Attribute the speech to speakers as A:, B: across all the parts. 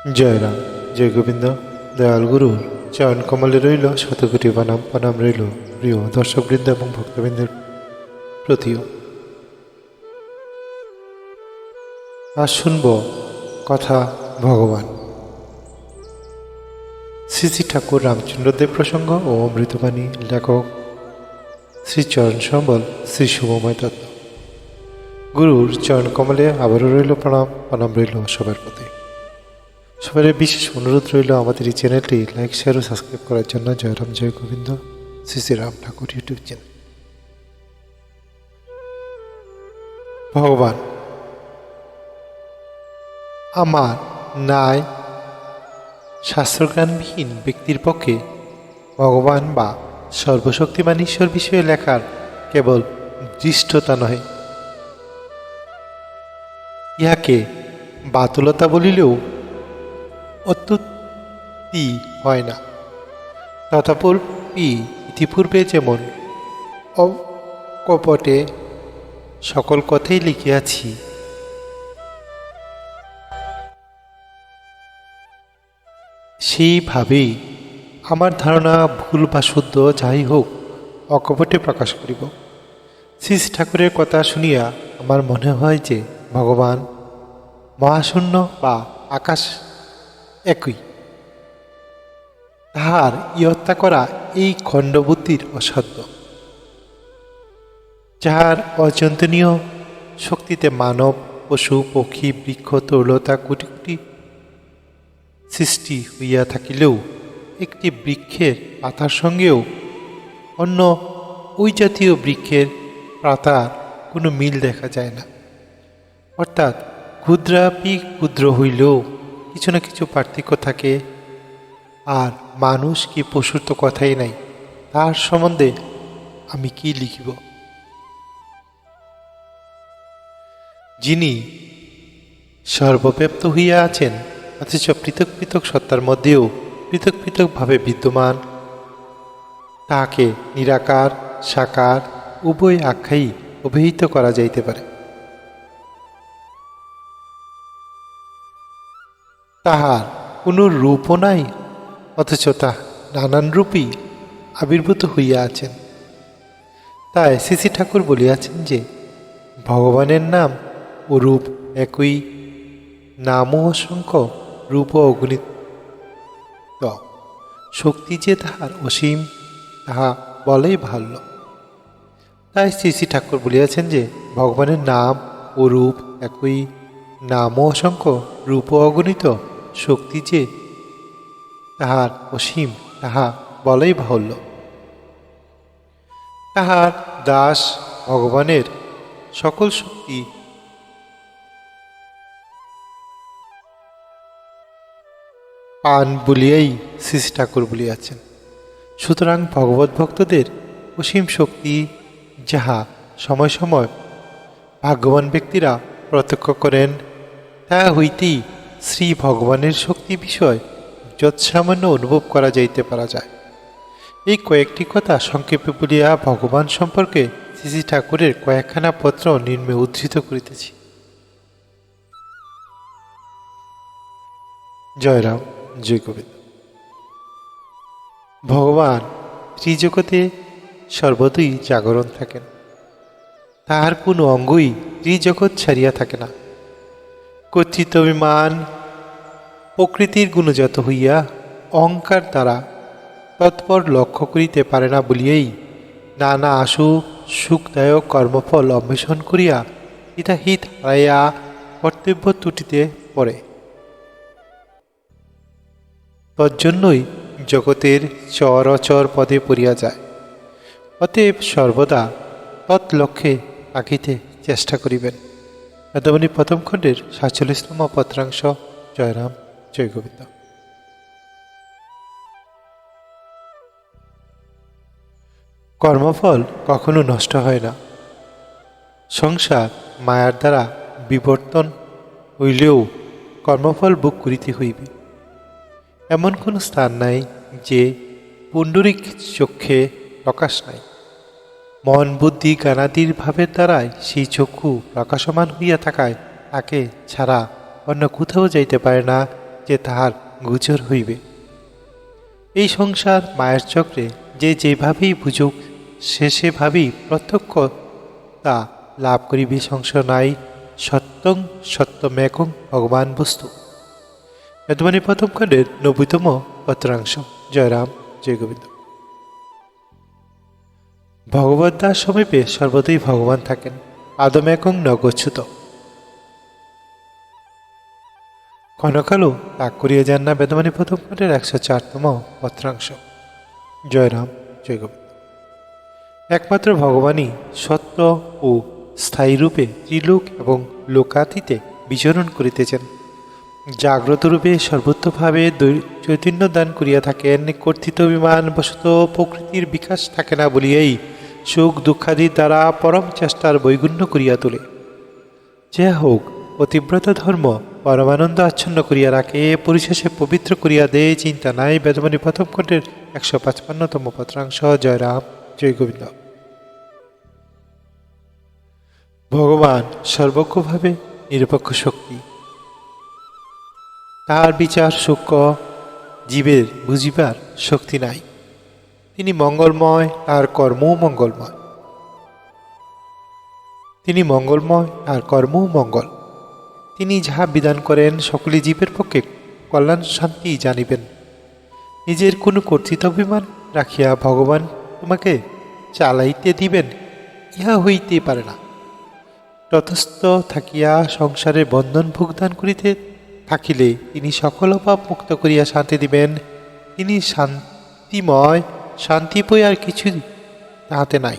A: জয়রাম জয় গোবিন্দ, দয়াল গুরুর চয়ন কমলে রইল, শতকোটি বানাম প্রণাম রইল, প্রিয় দর্শকবৃন্দ এবং ভক্তবৃন্দের প্রতিও। আজ শুনব কথা ভগবান। শ্রী শ্রী ঠাকুর রামচন্দ্রদেব প্রসঙ্গ ও অমৃতবাণী লেখক শ্রীচরণ সম্বল, শ্রী শুভময় দত্ত। গুরুর চরণ কমলে আবারও রইল প্রণাম প্রণাম রইল সবার প্রতি। সবার বিশেষ অনুরোধ রইল আমাদের এই চ্যানেলটি লাইক, শেয়ার ও সাবস্ক্রাইব করার জন্য। জয়রাম জয় Govinda. Shri Ram Thakur YouTube channel. ভগবান, আমার ন্যায় শাস্ত্রজ্ঞানবিহীন ব্যক্তির পক্ষে ভগবান বা সর্বশক্তিমান ঈশ্বর বিষয়ে লেখার কেবল দৃষ্টতা নহে। ইহাকে বাতুলতা বলিলেও অত্যুক্তি হয় না। তথাপি ইতিপূর্বে যেমন অকপটে সকল কথাই লিখিয়াছি। সেইভাবেই আমার ধারণা ভুল বা শুদ্ধ যাই হোক অকপটে প্রকাশ করিব। শ্রী ঠাকুরের কথা শুনিয়া আমার মনে হয় যে ভগবান মহাশূন্য বা আকাশ একই। তাহার ইহত্যা করা এই খণ্ডবুদ্ধির অসাধ্য। যাহার অচিন্তনীয় শক্তিতে মানব, পশু, পক্ষী, বৃক্ষ তরলতা কোটি কোটি সৃষ্টি হইয়া থাকিলেও একটি বৃক্ষের পাতার সঙ্গেও অন্য ওই জাতীয় বৃক্ষের পাতার কোনো মিল দেখা যায় না। অর্থাৎ ক্ষুদ্রাপি ক্ষুদ্র হইলেও কিছু না কিছু পার্থক্য থাকে। আর মানুষ কি পশুর তো কথাই নাই, তার সম্বন্ধে আমি কি লিখিব? যিনি সর্বব্যাপ্ত হইয়া আছেন, অথচ পৃথক পৃথক সত্তার মধ্যেও পৃথক পৃথকভাবে বিদ্যমান তাহাকে নিরাকার, সাকার, উভয় আখ্যাই অভিহিত করা যাইতে পারে। তাহার কোনো রূপও নাই, অথচ তা নানান রূপই আবির্ভূত হইয়া আছেন। তাই শ্রী ঠাকুর বলিয়াছেন যে, ভগবানের নাম ও রূপ একই, নামও অসংখ্য রূপ অগণিত। শক্তি যে তাহার অসীম, তাহা বলেই ভাল্য। তাই শ্রী শ্রী ঠাকুর বলিয়াছেন যে, ভগবানের নাম ও রূপ একই, নামও অসংখ্য রূপ অগণিত শক্তি যে তাহার অসীম, তাহা বলেই বাহুল্য তাহার দাস ভগবানের সকল শক্তি পান বলিয়াই শ্রী ঠাকুর বলিয়াছেন। সুতরাং ভগবত ভক্তদের অসীম শক্তি যাহা সময় সময় ভাগ্যবান ব্যক্তিরা প্রত্যক্ষ করেন তা হইতেই শ্রী ভগবানের শক্তি বিষয় যৎসামান্য অনুভব করা যাইতে পারা যায়। এই কয়েকটি কথা সংক্ষেপে বলিয়া ভগবান সম্পর্কে শ্রী ঠাকুরের কয়েকখানা পত্র নিম্নে উদ্ধৃত করিতেছি। জয়রাম জয় গোবিন্দ ভগবান ত্রিজগতে সর্বদই জাগরণ থাকেন। তাহার কোনো অঙ্গই ত্রিজগৎ ছাড়িয়া থাকে না। কর্তৃত্ব অভিমান প্রকৃতির গুণজাত হইয়া অহংকার দ্বারা তৎপর লক্ষ্য করিতে পারে না বলিয়াই নানা আশু, সুখদায়ক কর্মফল অন্বেষণ করিয়া হিতাহিত হারাইয়া কর্তব্য ত্রুটিতে পড়ে। তজ্জন্যই জগতের চর অচর পদে পড়িয়া যায়। অতএব সর্বদা তৎলক্ষ্যে আঁকিতে চেষ্টা করিবেন। মেদমণি প্রথম খণ্ডের সাতচল্লিশতম পত্রাংশ, জয়রাম, জয় গোবিন্দ। কর্মফল কখনো নষ্ট হয় না। সংসার মায়ার দ্বারা বিবর্তন হইলেও কর্মফল বুক করিতে হইবে। এমন কোনো স্থান নাই যে পুণ্ডরিক চক্ষে প্রকাশ নাই। মন বুদ্ধি জ্ঞানাদির ভাবের দ্বারাই সেই চক্ষু প্রকাশমান হইয়া থাকায় তাকে ছাড়া অন্য কোথাও যাইতে পারে না যে তাহার গুজর হইবে। এই সংসার মায়ের চক্রে যে যেভাবেই বুঝুক, সে সেভাবেই প্রত্যক্ষ, তা লাভ করিবে সংশয় নাই, সত্যং সত্যমেকং ভগবান বস্তু। এতমানি প্রথম খণ্ডের নব্বইতম পত্রাংশ। জয়রাম, জয় গোবিন্দ। ভগবত দাস সমীপে সর্বদাই ভগবান থাকেন আদমেকং নগচ্ছুত। ক্ষণকালও ত্যাগ করিয়া যান না বেদমানী প্রথম খণ্ডের একশো চারতম পত্রাংশ। জয়রাম জয়গোবিন্দ একমাত্র ভগবানই সত্য ও স্থায়ী রূপে ত্রিলোক এবং লোকাতীতে বিচরণ করিতেছেন। জাগ্রত রূপে সর্বোত্তভাবে চৈতন্য দান করিয়া থাকেন, কর্তৃত বিমান প্রকৃতির বিকাশ থাকে না বলিয়াই সুখ দুঃখাদির দ্বারা পরম চেষ্টার বৈগুণ্য করিয়া তোলে। যে হোক অতিব্রত ধর্ম পরমানন্দ আচ্ছন্ন করিয়া রাখে, পরিশেষে পবিত্র করিয়া দেয়, চিন্তা নাই বেদমানী প্রথম খণ্ডের একশো পাঁচপান্নতম পত্রাংশ। জয়রাম জয় গোবিন্দ। ভগবান সর্বজ্ঞভাবে নিরপেক্ষ শক্তি। তার বিচার সূক্ষ্ম, জীবের বুঝিবার শক্তি নাই। তিনি মঙ্গলময় তার কর্মও মঙ্গলময়। তিনি মঙ্গলময় তার কর্মও মঙ্গল। তিনি যাহা বিধান করেন, সকলে জীবের পক্ষে কল্যাণ, শান্তি জানিবেন। নিজের কোনো কর্তৃত্বাভিমান রাখিয়া ভগবান তোমাকে চালাইতে দিবেন, ইহা হইতে পারে না। ততস্থ থাকিয়া সংসারে বন্ধন ভোগদান করিতে থাকিলে তিনি সকল অভাব মুক্ত করিয়া শান্তি দিবেন। তিনি শান্তিময় শান্তিপয় আর কিছু তাহাতে নাই।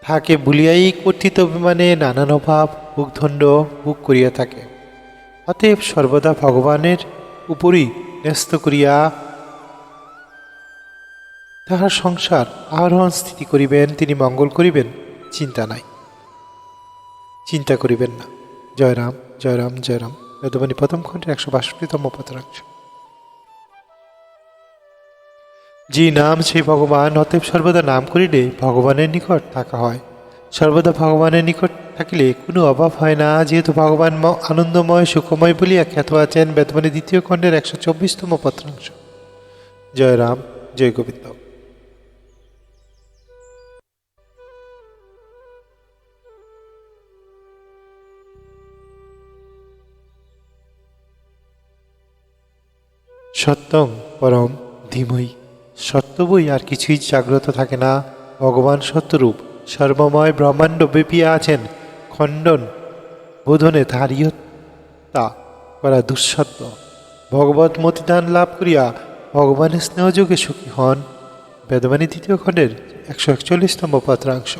A: তাহাকে ভুলিয়াই কর্তৃত অভিমানে নানান অভাব ভোগদণ্ড ভোগ করিয়া থাকে। অতএব সর্বদা ভগবানের উপরই ন্যস্ত করিয়া তাহার সংসার আহরণ স্থিতি করিবেন, তিনি মঙ্গল করিবেন, চিন্তা নাই। চিন্তা করিবেন না। জয়রাম জয়রাম জয়রাম। বেদবাণী প্রথম খণ্ডের একশো বাষট্টিতম পত্রাংশ। যে নাম সেই ভগবান, অতএব সর্বদা নাম করিলে ভগবানের নিকট থাকা হয়। সর্বদা ভগবানের নিকট থাকিলে কোনো অভাব হয় না, যেহেতু ভগবান আনন্দময়, সুখময় বলিয়া খ্যাত আছেন বেদবাণী দ্বিতীয় খণ্ডের একশো চব্বিশতম পত্রাংশ। জয় রাম, জয় গোবিন্দ। সত্যং পরম ধীমই সত্য বই আর কিছুই জাগ্রত থাকে না। ভগবান সত্যরূপ, সর্বময় ব্রহ্মাণ্ড ব্যাপিয়া আছেন, খণ্ডন বোধনে ধারিয়তা করা দুঃসাধ্য ভগবত মতিদান লাভ করিয়া ভগবানের স্নেহযোগে সুখী হন। বেদবাণী দ্বিতীয় খণ্ডের একশো একচল্লিশতম পত্রাংশ।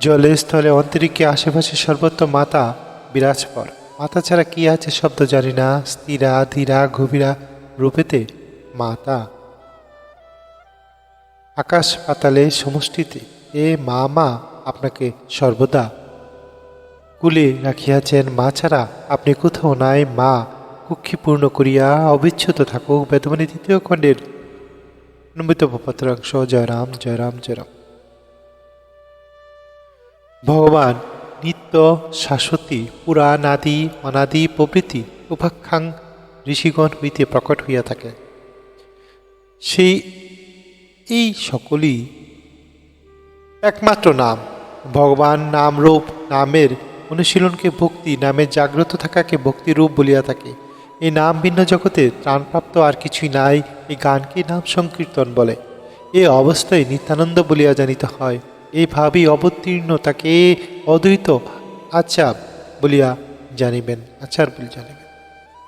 A: জলে স্থলে অন্তরিক্ষে আশেপাশে সর্বত্র মাতা বিরাজপর। মাতা ছাড়া কি আছে শব্দ জানি না। স্থিরা ধীরা, গভীরা রূপেতে মাতা। আকাশ পাতালে সমষ্টিতে এ মা মা আপনাকে সর্বদা। কুলে রাখিয়াছেন মা ছাড়া আপনি কোথাও নাই মা। কুক্ষিপূর্ণ করিয়া অবিচ্ছুত থাকুক বেদমণি দ্বিতীয় খণ্ডের নব্বইতম পত্রাংশ জয়রাম জয়রাম জয়রাম ভগবান নিত্য শাশ্বতী পুরাণ আদি অনাদি প্রভৃতি উপাখ্যাং ঋষিগণ হইতে প্রকট হইয়া থাকে সেই এই সকলই একমাত্র নাম। ভগবান নাম রূপ নামের অনুশীলনকে ভক্তি নামে জাগ্রত থাকাকে ভক্তি রূপ বলিয়া থাকে। এই নাম ভিন্ন জগতে ত্রাণপ্রাপ্ত আর কিছুই নাই, এই গানকে নাম সংকীর্তন বলে। এ অবস্থায় নিত্যানন্দ বলিয়া জানিতে হয় এইভাবেই অবতীর্ণ, তাকে অদ্বৈত আচার বলিয়া জানিবেন, আচার বলে জানিবেন।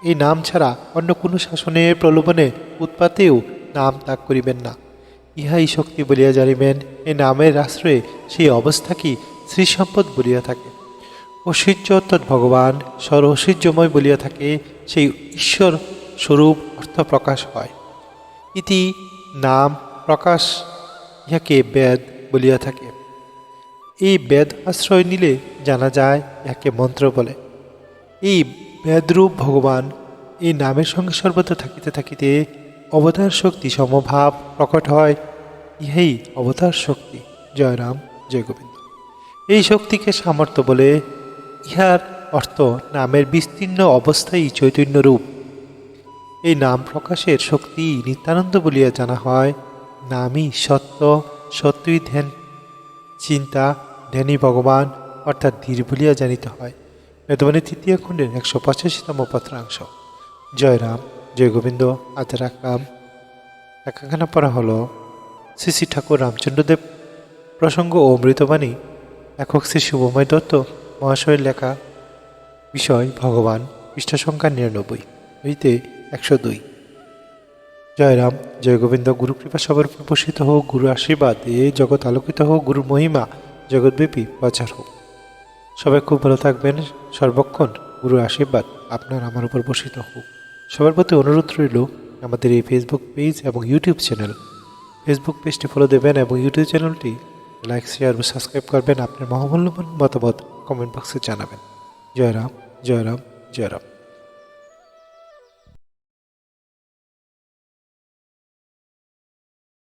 A: এই নাম ছাড়া অন্য কোনো শাসনের প্রলোভনে উৎপাতেও নাম ত্যাগ করিবেন না। ইহাই শক্তি বলিয়া জানিবেন এই নামের আশ্রয়ে সেই অবস্থাকেই শ্রী সম্পদ বলিয়া থাকে। ঐশ্বর্য অর্থাৎ ভগবান সর্বৈশ্বর্যময় বলিয়া থাকে, সেই ঈশ্বর স্বরূপ অর্থ প্রকাশ হয়। ইতি নাম প্রকাশ ইহাকে বেদ বলিয়া থাকে। এই বেদ আশ্রয় নিলে জানা যায় ইহাকে মন্ত্র বলে। এই বেদরূপ ভগবান এই নামের সঙ্গে সর্বদা থাকিতে থাকিতে অবতার শক্তি সমভাব প্রকট হয়, ইহাই অবতার শক্তি জয় রাম জয় গোবিন্দ এই শক্তিকে সামর্থ্য বলে ইহার অর্থ নামের বিস্তীর্ণ অবস্থাই চৈতন্য রূপ। এই নাম প্রকাশের শক্তি নিত্যানন্দ বলিয়া জানা হয়, নামই সত্য, সত্যই ধ্যান, চিন্তা ধ্যানী ভগবান, অর্থাৎ ধীর বলিয়া জানিতে হয়। বেদবাণী তৃতীয় খণ্ডের একশো পঁচাশিতম পত্রাংশ। জয় রাম জয় গোবিন্দ, আজ রাখলাম একাখানা পড়া হলো শ্রী শ্রী ঠাকুর রামচন্দ্রদেব প্রসঙ্গ ও অমৃতবাণী লেখক শ্রী শুভময় দত্ত মহাশয়ের লেখা, বিষয় ভগবান পৃষ্ঠা সংখ্যা নিরানব্বই হইতে একশো দুই। জয় রাম, জয় গোবিন্দ, গুরু কৃপা সবার উপর বর্ষিত হোক গুরু আশীর্বাদ এ জগৎ আলোকিত হোক গুরু মহিমা জগৎব্যাপী প্রচার হোক সবাই খুব ভালো থাকবেন, সর্বক্ষণ গুরু আশীর্বাদ আপনার আমার উপর বর্ষিত হোক। সবার প্রতি অনুরোধ রইল আমাদের এই ফেসবুক পেজ এবং ইউটিউব চ্যানেল ফেসবুক পেজটি ফলো দেবেন এবং ইউটিউব চ্যানেলটি লাইক শেয়ার ও সাবস্ক্রাইব করবেন। আপনার মহামূল্যবান মতামত কমেন্ট বক্সে জানাবেন। জয়রাম জয়রাম জয়রাম জয় রাম।